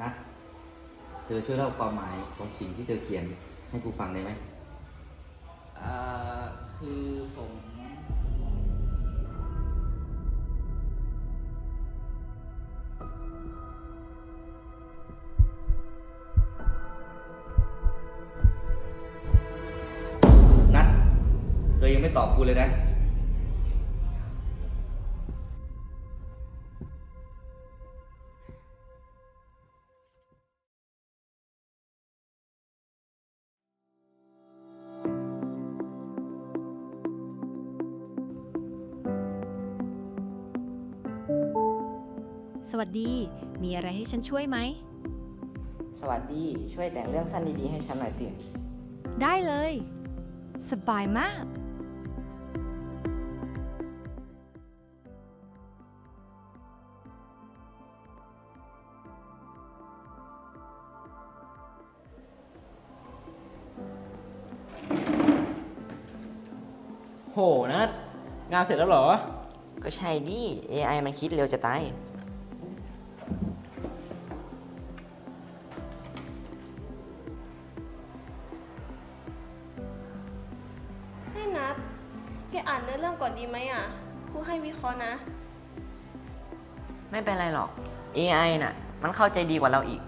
นัดเธอช่วยเล่าความหมายของสิ่งที่เธอเขียนให้กูฟังได้ไหมอ่าคือผมนัดเธอยังไม่ตอบกูเลยนะ สวัสดี มีอะไรให้ฉันช่วยไหม สวัสดี ช่วยแต่งเรื่องสั้นดีๆให้ฉันหน่อยสิ ได้เลย สบายมาก โหนัดงานเสร็จแล้วเหรอ ก็ใช่ดิ AI มันคิดเร็วจะตาย แกอ่านเนื้อเรื่องก่อนดีไหมอะผู้ให้วิเคราะห์นะ ไม่เป็นไรหรอก AI น่ะ มันเข้าใจดีกว่าเราอีก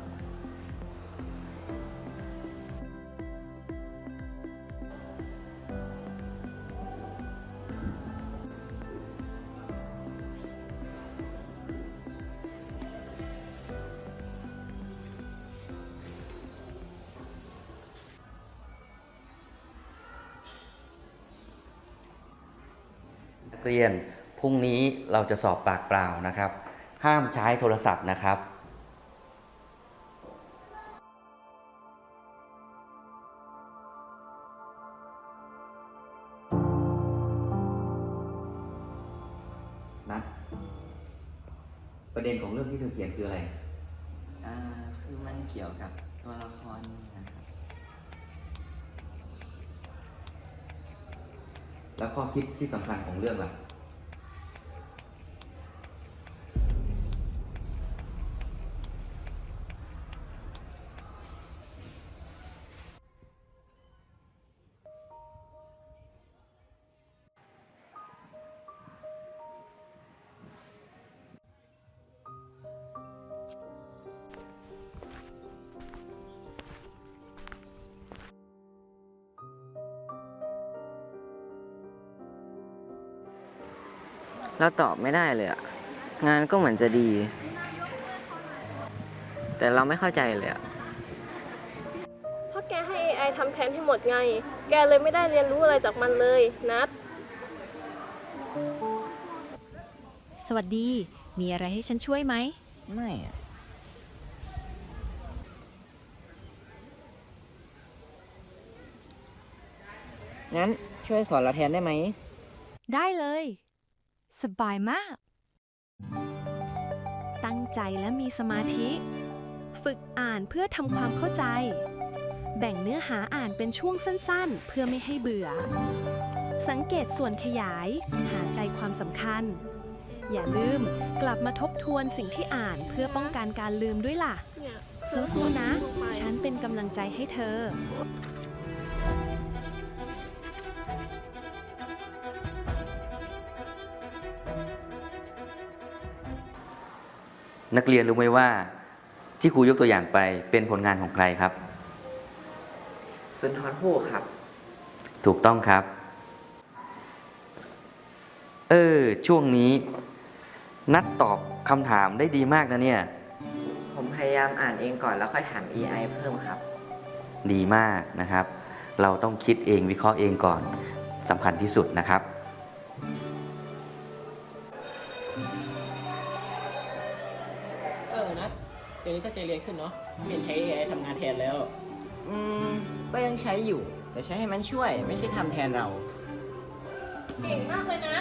เรียน พรุ่งนี้เราจะสอบปากเปล่านะครับ ห้ามใช้โทรศัพท์นะครับนัดประเด็นของเรื่องที่เธอเขียนคืออะไร อ่าคือมันเกี่ยวกับตัวละครนะครับแล้วข้อคิดที่สำคัญของเรื่องล่ะ เราตอบไม่ได้เลยอะงานก็เหมือนจะดี แต่เราไม่เข้าใจเลยอะเพราะแกให้ AI ทำแทนให้หมดไง แกเลยไม่ได้เรียนรู้อะไรจากมันเลย นัด สวัสดี มีอะไรให้ฉันช่วยไหม ไม่อะงั้นช่วยสอนเราแทนได้ไหม ได้เลย สบายมาก ตั้งใจและมีสมาธิ ฝึกอ่านเพื่อทำความเข้าใจ แบ่งเนื้อหาอ่านเป็นช่วงสั้นๆ เพื่อไม่ให้เบื่อ สังเกตส่วนขยาย หาใจความสำคัญ อย่าลืมกลับมาทบทวนสิ่งที่อ่านเพื่อป้องกันการลืมด้วยล่ะ สู้ๆนะ ฉันเป็นกำลังใจให้เธอ นักเรียนรู้ไหมว่าที่ครูยกตัวอย่างไปเป็นผลงานของใครครับ สุนทรภู่ครับ ถูกต้องครับ เออ ช่วงนี้ นัดตอบคำถามได้ดีมากนะเนี่ย ผมพยายามอ่านเองก่อนแล้วค่อยถาม AI เพิ่มครับ ดีมากนะครับ เราต้องคิดเองวิเคราะห์เองก่อนสำคัญที่สุดนะครับ เดี๋ยวนี้ตั้งใจเรียนขึ้นเนาะไม่เห็นใช้ AI ทำงานแทนแล้ว อืม ก็ยังใช้อยู่ แต่ใช้ให้มันช่วย ไม่ใช่ทำแทนเรา เก่งมากเลยนะ